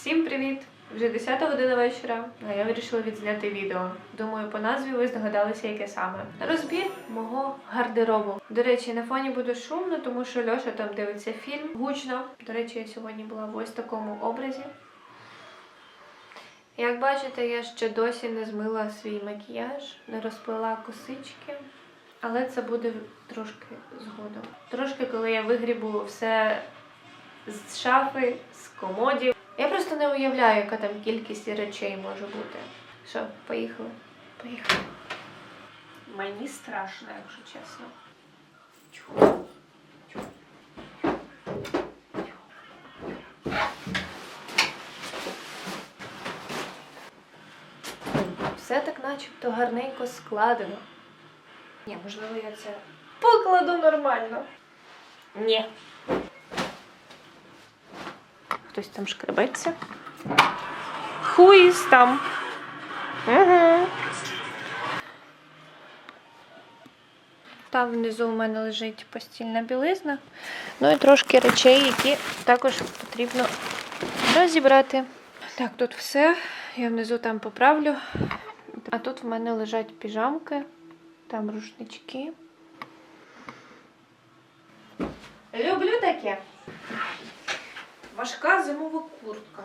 Всім привіт! Вже 10 година вечора, а я вирішила відзняти відео. Думаю, по назві ви здогадалися, яке саме. Розбір мого гардеробу. До речі, на фоні буде шумно, тому що Льоша там дивиться фільм гучно. До речі, я сьогодні була в ось такому образі. Як бачите, я ще досі не змила свій макіяж, не розплела косички. Але це буде трошки згодом. Трошки, коли я вигрібу все з шафи, з комодів. Просто не уявляю, яка там кількість речей може бути. Що, поїхали? Поїхали. Мені страшно, якщо чесно. Все так начебто гарненько складено. Ні, можливо, я це покладу нормально. Ні. Хтось там шкребеться. Хуїс там. Угу. Там внизу у мене лежить постільна білизна. Ну і трошки речей, які також потрібно розібрати. Так, тут все. Я внизу там поправлю. А тут в мене лежать піжамки, там рушнички. Люблю таке. Важка зимова куртка.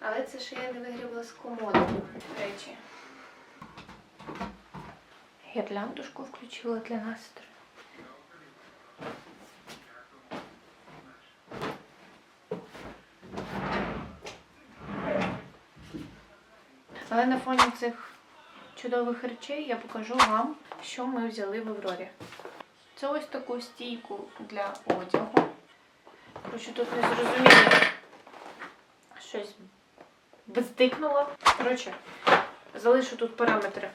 Але це ще я не вигрібла з комоду речі. Гірляндушку включила для настрою. Але на фоні цих чудових речей я покажу вам, що ми взяли в Аврорі. Це ось таку стійку для одягу. Коротше, тут не зрозуміло. Щось бездикнуло. Коротше, залишу тут параметри.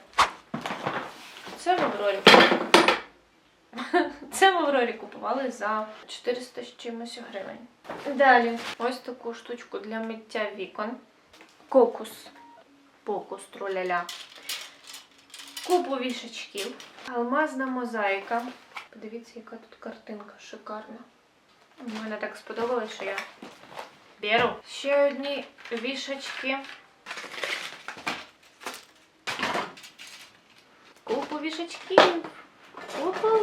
Це в Аврорі. Це в Аврорі купували за 400 з чимось гривень. Далі, ось таку штучку для миття вікон. Кокус. Покус труляля. Купу вішачків. Алмазна мозаїка. Подивіться, яка тут картинка шикарна. Мені так сподобалось, що я беру. Ще одні вішачки. Купу вішачків. Опа.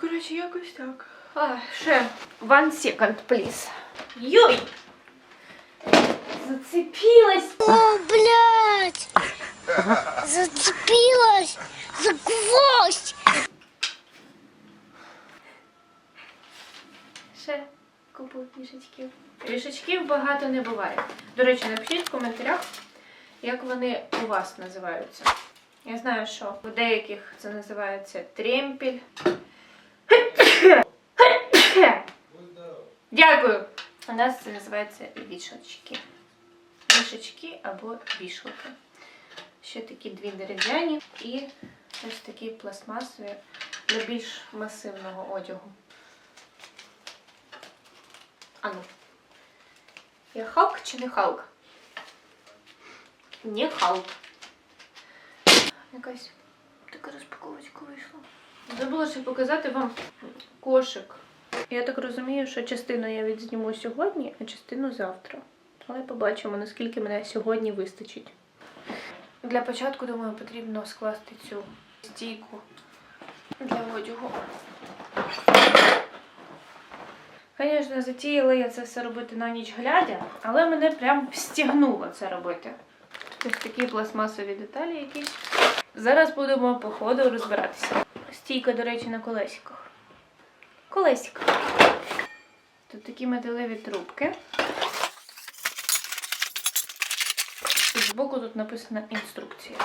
Коротше, якось так. А, ще. One second, please. Йой! Зацепилась! О, блядь! Зацепилась за гвоздь! Ще купу вішачків. Вішачків багато не буває. До речі, напишіть в коментарях, як вони у вас називаються. Я знаю, що у деяких це називається тремпіль. Дякую! У нас це називається вішачки. Вішачки або вішалки. Ще такі дві дерев'яні і ось такі пластмасові для більш масивного одягу. Ану. Я Халк чи не Халк? Не Халк. Якась така розпаковочка вийшла. Забула ще показати вам кошик. Я так розумію, що частину я відзніму сьогодні, а частину завтра. Але побачимо, наскільки мене сьогодні вистачить. Для початку, думаю, потрібно скласти цю стійку для одягу. Звісно, затіяла я це все робити на ніч глядя, але мене прям стягнуло це робити. Ось такі пластмасові деталі якісь. Зараз будемо по ходу розбиратися. Стійка, до речі, на колесиках. Колесик. Тут такі металеві трубки. І збоку тут написана інструкція.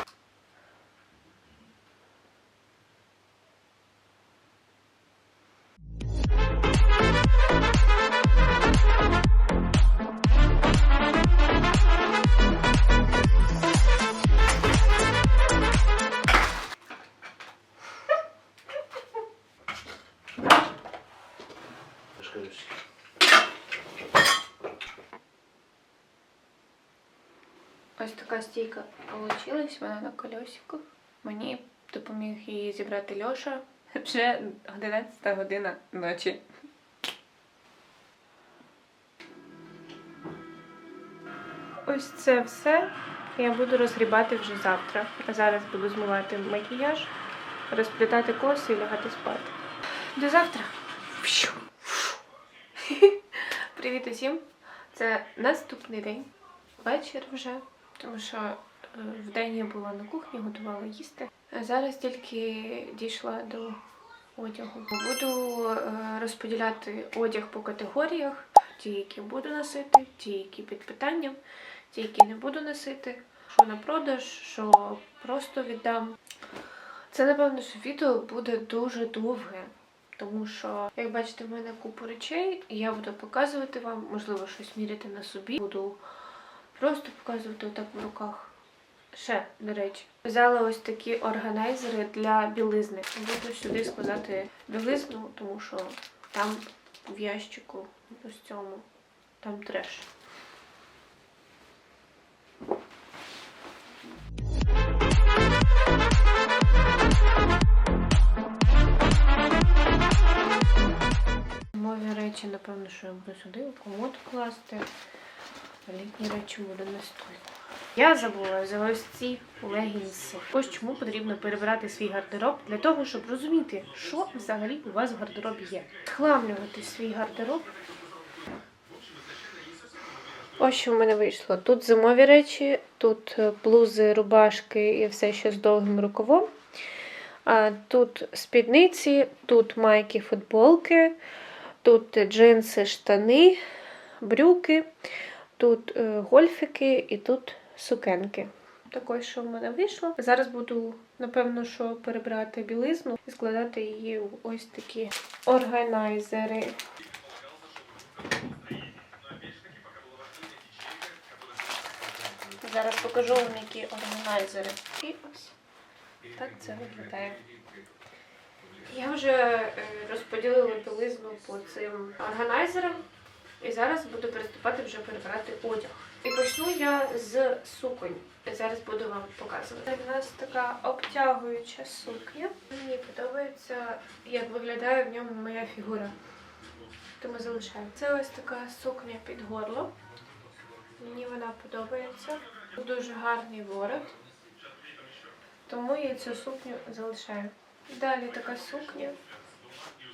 Ось така стійка вийшла, вона на колесиках. Мені допоміг її зібрати Льоша. Вже 11 година ночі. Ось це все я буду розгрібати вже завтра. А зараз буду змивати макіяж, розплітати коси і лягати спати. До завтра. Привіт усім! Це наступний день. Вечір вже, тому що е, вдень я була на кухні, готувала їсти. Зараз тільки дійшла до одягу. Буду е, розподіляти одяг по категоріях: ті, які буду носити, ті, які під питанням, ті, які не буду носити, що на продаж, що просто віддам. Це, напевно, що відео буде дуже довге. Тому що, як бачите, в мене купа речей, і я буду показувати вам, можливо, щось міряти на собі. Буду просто показувати отак в руках. Ще, до речі, взяла ось такі органайзери для білизни. Буду сюди складати білизну, тому що там в ящику ось цьому, там треш. Зимові речі, напевно, що я буду сюди у комод класти. А літні на стойку. Я забула взяла ось ці легінси. Ось чому потрібно перебирати свій гардероб для того, щоб розуміти, що взагалі у вас в гардеробі є. Схламлювати свій гардероб. Ось що в мене вийшло. Тут зимові речі, тут е, блузи, рубашки і все, що з довгим рукавом. Тут спідниці, тут майки, футболки, тут джинси, штани, брюки, тут е, гольфики і тут сукенки. Також, що в мене вийшло. Зараз буду, напевно, що перебирати білизну і складати її в ось такі органайзери. Зараз покажу вам, які органайзери. І ось так це виглядає. Я вже е, розподілила білизну по цим органайзерам. І зараз буду переступати вже перебирати одяг. І почну я з суконь. Зараз буду вам показувати. У нас така обтягуюча сукня. Мені подобається, як виглядає в ньому моя фігура. Тому залишаю. Це ось така сукня під горло. Мені вона подобається. Дуже гарний ворот. Тому я цю сукню залишаю. Далі така сукня.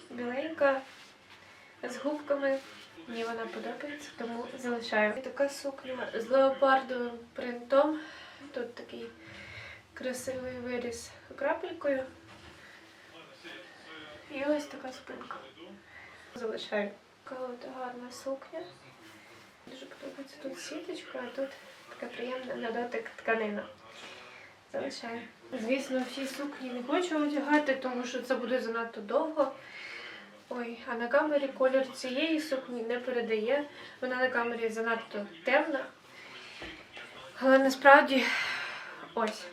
Біленька, з губками. Мені вона подобається, тому залишаю. Така сукня з леопардовим принтом. Тут такий красивий виріз крапелькою. І ось така спинка. Залишаю. Така от гарна сукня. Дуже подобається тут сіточка, а тут така приємна на дотик тканина. Залишаю. Звісно, всі сукні не хочу одягати, тому що це буде занадто довго. Ой, а на камері колір цієї сукні не передає. Вона на камері занадто темна. Але насправді ось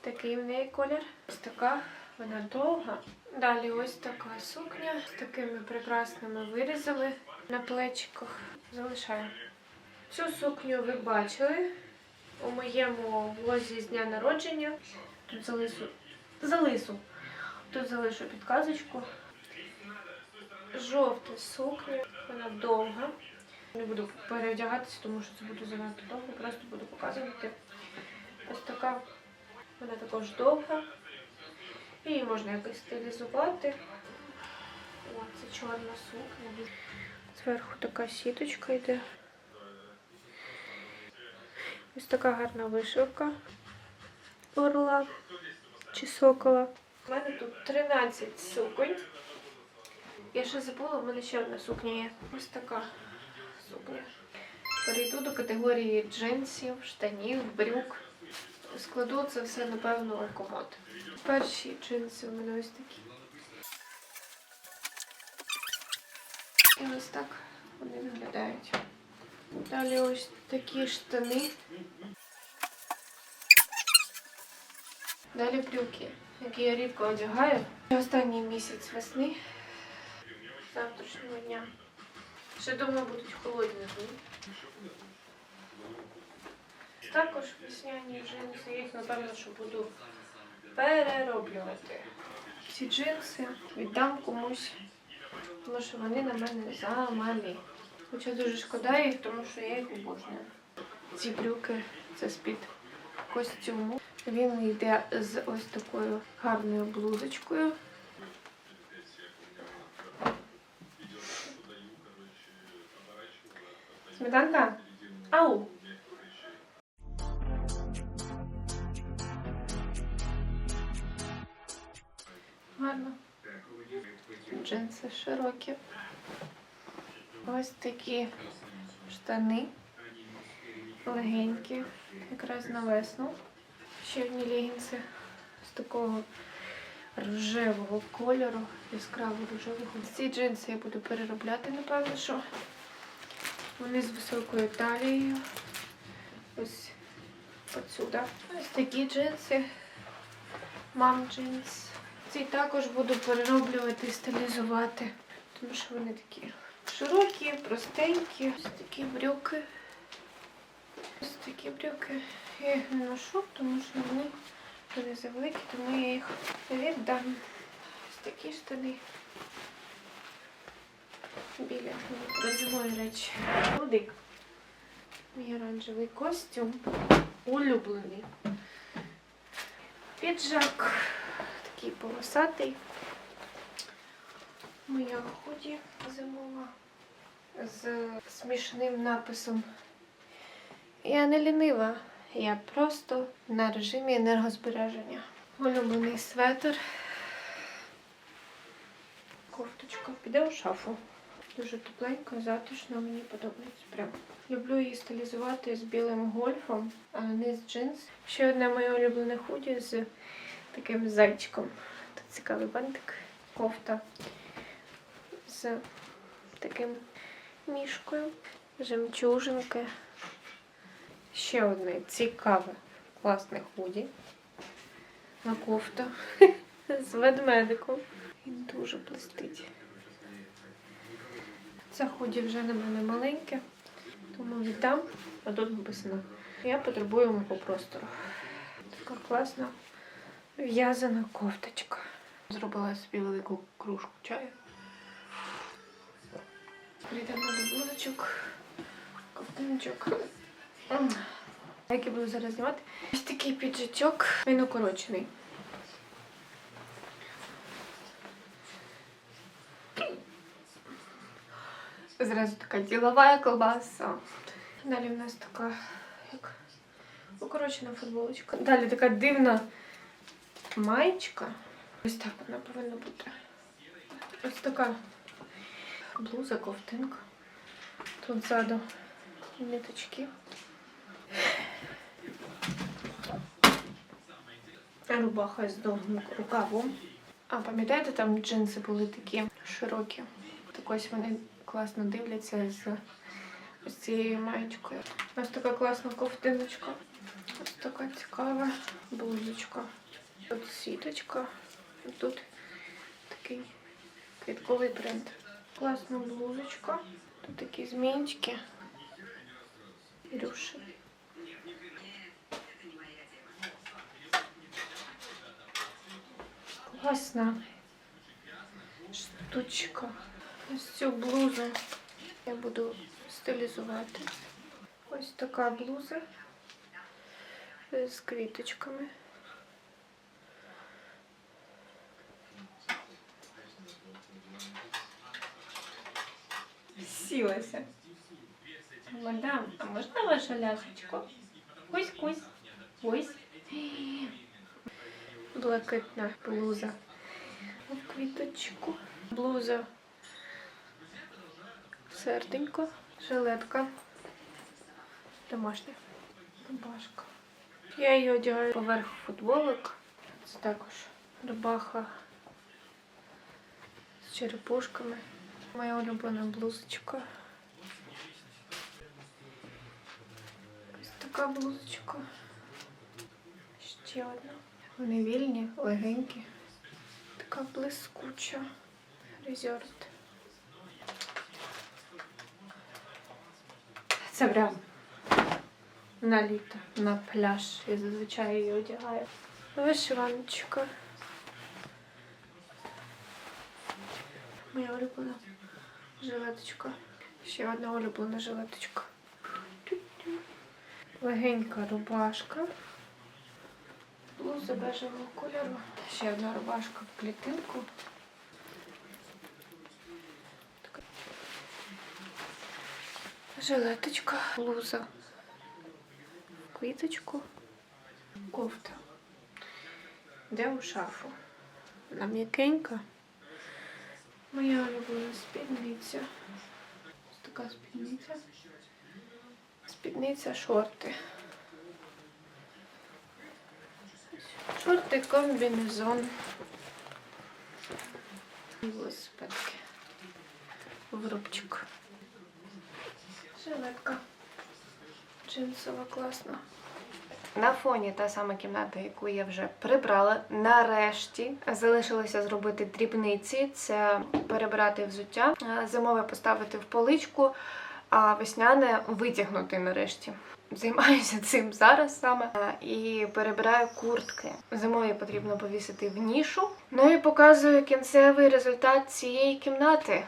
такий в неї колір. Ось така вона довга. Далі ось така сукня з такими прекрасними вирізами на плечиках. Залишаю. Цю сукню ви бачили у моєму влозі з дня народження. Тут залишу. Залису. Тут залишу підказочку. Жовта сукня, вона довга. Не буду переодягатися, тому що це буде занадто довго, просто буду показувати. Ось така, вона також довга. Її можна якось стилізувати. О, це чорна сукня. Зверху така сіточка йде. Ось така гарна вишивка орла чи сокола. У мене тут 13 суконь. Я ще забула, в мене ще одна сукня є. Ось така сукня. Перейду до категорії джинсів, штанів, брюк. Складу це все, напевно, у комод. Перші джинси у мене ось такі. І ось так вони виглядають. Далі ось такі штани. Далі брюки, які я рідко одягаю. Останній місяць весни завтрашнього дня. Ще думаю, будуть холодні дні. Також весняні джинси, їх напевно, що буду перероблювати. Ці джинси віддам комусь, тому що вони на мене замалі. Хоча дуже шкода їх, тому що я їх обожнюю. Ці брюки це з-під костюму. Він йде з ось такою гарною блузочкою. Сметанка? Ау! Гарно. Джинси широкі. Ось такі штани. Легенькі. Якраз на весну. Ще одні легінси з такого рожевого кольору, яскраво рожевого. Ці джинси я буду переробляти, напевно, що вони з високою талією. Ось отсюда. Ось такі джинси. Мам джинс. Ці також буду перероблювати і стилізувати, тому що вони такі широкі, простенькі. Ось такі брюки. Ось такі брюки. Я їх не ношу, тому що вони вони завеликі, тому я їх віддам. Ось такі штани. Біля зимові речі. Рудик. Мій оранжевий костюм. Улюблений. Піджак. Такий полосатий. Моя худі зимова. З смішним написом. Я не лінива. Я просто на режимі енергозбереження. Улюблений светр. Кофточка піде у шафу. Дуже тепленько, затишно, мені подобається прям. Люблю її стилізувати з білим гольфом, а низ джинс. Ще одне моє улюблене худі з таким зайчиком. Тут цікавий бантик. Кофта з таким мішкою, жемчужинки. Ще одне цікаве, класне худі. На кофту з ведмедиком. Він дуже блистить. Це худі вже на мене маленьке, тому віддам, а тут написано. Я потребую мого простору. Така класна в'язана кофточка. Зробила собі велику кружку чаю. Прийдемо до блузочок, ковтиночок. Як я буду зараз знімати? Ось такий піджачок, він укорочений. Зразу така ділова колбаса. Далі в нас така як укорочена футболочка. Далі така дивна маєчка. Ось так вона повинна бути. Ось така блуза, ковтинка. Тут ззаду ниточки. Рубаха з довгим рукавом. А пам'ятаєте, там джинси були такі широкі. Так ось вони класно дивляться з цією маєчкою. Ось така класна ковтиночка. Ось така цікава блузочка. Тут сіточка. Тут такий квітковий принт. Класна блузочка. Тут такі змінчики. Рюші. Класна штучка. Ось цю блузу я буду стилізувати. Ось така блуза з квіточками. Сілася. Мадам, а можна ваша ляшечко? Ось, ось, ось. Блакитна блуза. У квіточку. Блуза. Серденько. Жилетка. Домашня. Рубашка. Я її одягаю поверх футболок. Це також рубаха з черепушками. Моя улюблена блузочка. Ось така блузочка. Ще одна. Вони вільні, легенькі. Така блискуча. Резерт. Це прям на літо, на пляж. Я зазвичай її одягаю. Вишиваночка. Моя улюблена жилеточка. Ще одна улюблена жилеточка. Легенька рубашка. Блуза бежевого кольору. Ще одна рубашка в клітинку. Жилеточка, блуза. Квіточку. Кофта. Де у шафу? Вона м'якенька. Моя улюблена спідниця. Ось така спідниця. Спідниця, шорти. Шорти, комбінезон. Велосипедки. Врубчик. Жилетка. Джинсова класна. На фоні та сама кімната, яку я вже прибрала. Нарешті залишилося зробити дрібниці: це перебрати взуття, е, зимове поставити в поличку, а весняне витягнути нарешті. Займаюся цим зараз саме Е, і перебираю куртки. Зимові потрібно повісити в нішу. Ну і показую кінцевий результат цієї кімнати.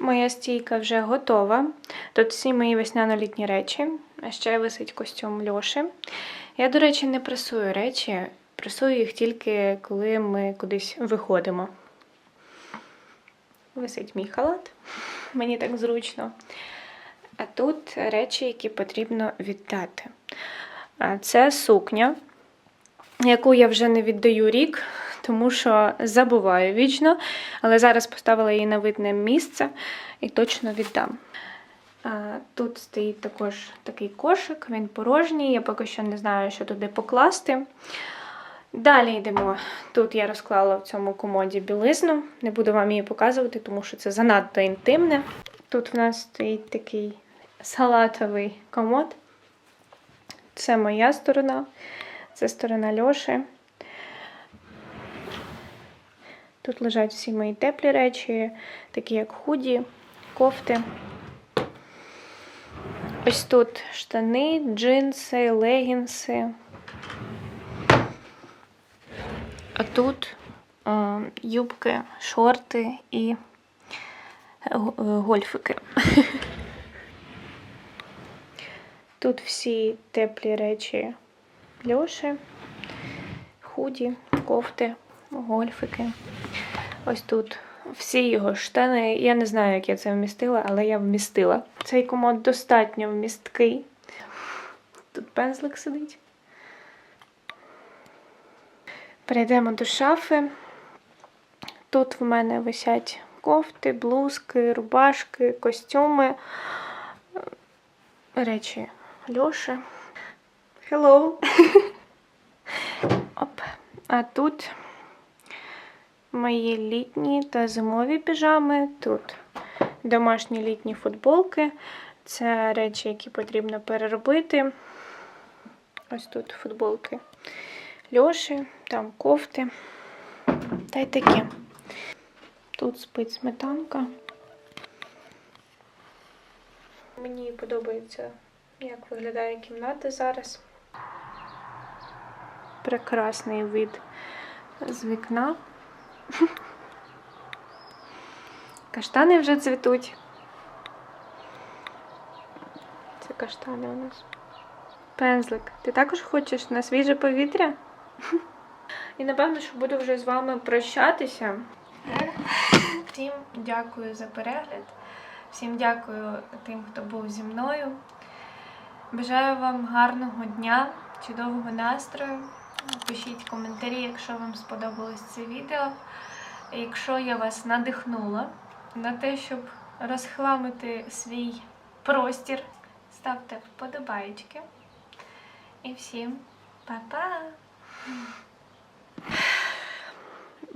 Моя стійка вже готова. Тут всі мої весняно-літні речі. А ще висить костюм Льоші. Я, до речі, не пресую речі, пресую їх тільки коли ми кудись виходимо. Висить мій халат, мені так зручно. А тут речі, які потрібно віддати. Це сукня, яку я вже не віддаю рік, тому що забуваю вічно, але зараз поставила її на видне місце і точно віддам. Тут стоїть також такий кошик, він порожній, я поки що не знаю, що туди покласти. Далі йдемо. Тут я розклала в цьому комоді білизну. Не буду вам її показувати, тому що це занадто інтимне. Тут в нас стоїть такий салатовий комод. Це моя сторона, це сторона Льоші. Тут лежать всі мої теплі речі, такі як худі, кофти. Ось тут штани, джинси, легінси. А тут е, юбки, шорти і е, гольфики. Тут всі теплі речі Льоші, худі, кофти, гольфики. Ось тут всі його штани. Я не знаю, як я це вмістила, але я вмістила. Цей комод достатньо вмісткий. Тут пензлик сидить. Перейдемо до шафи. Тут в мене висять кофти, блузки, рубашки, костюми, речі Льоші. Hello! Оп. А тут мої літні та зимові піжами. Тут домашні літні футболки. Це речі, які потрібно переробити. Ось тут футболки Льоші, там кофти. Та й таке. Тут спить сметанка. Мені подобається, як виглядає кімната зараз. Прекрасний вид з вікна. Каштани вже цвітуть. Це каштани у нас. Пензлик. Ти також хочеш на свіже повітря? І напевно, що буду вже з вами прощатися. Всім дякую за перегляд. Всім дякую тим, хто був зі мною. Бажаю вам гарного дня, чудового настрою. Пишіть коментарі, якщо вам сподобалось це відео. Якщо я вас надихнула на те, щоб розхламити свій простір, ставте вподобайки. І всім па-па!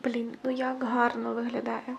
Блін, ну як гарно виглядає.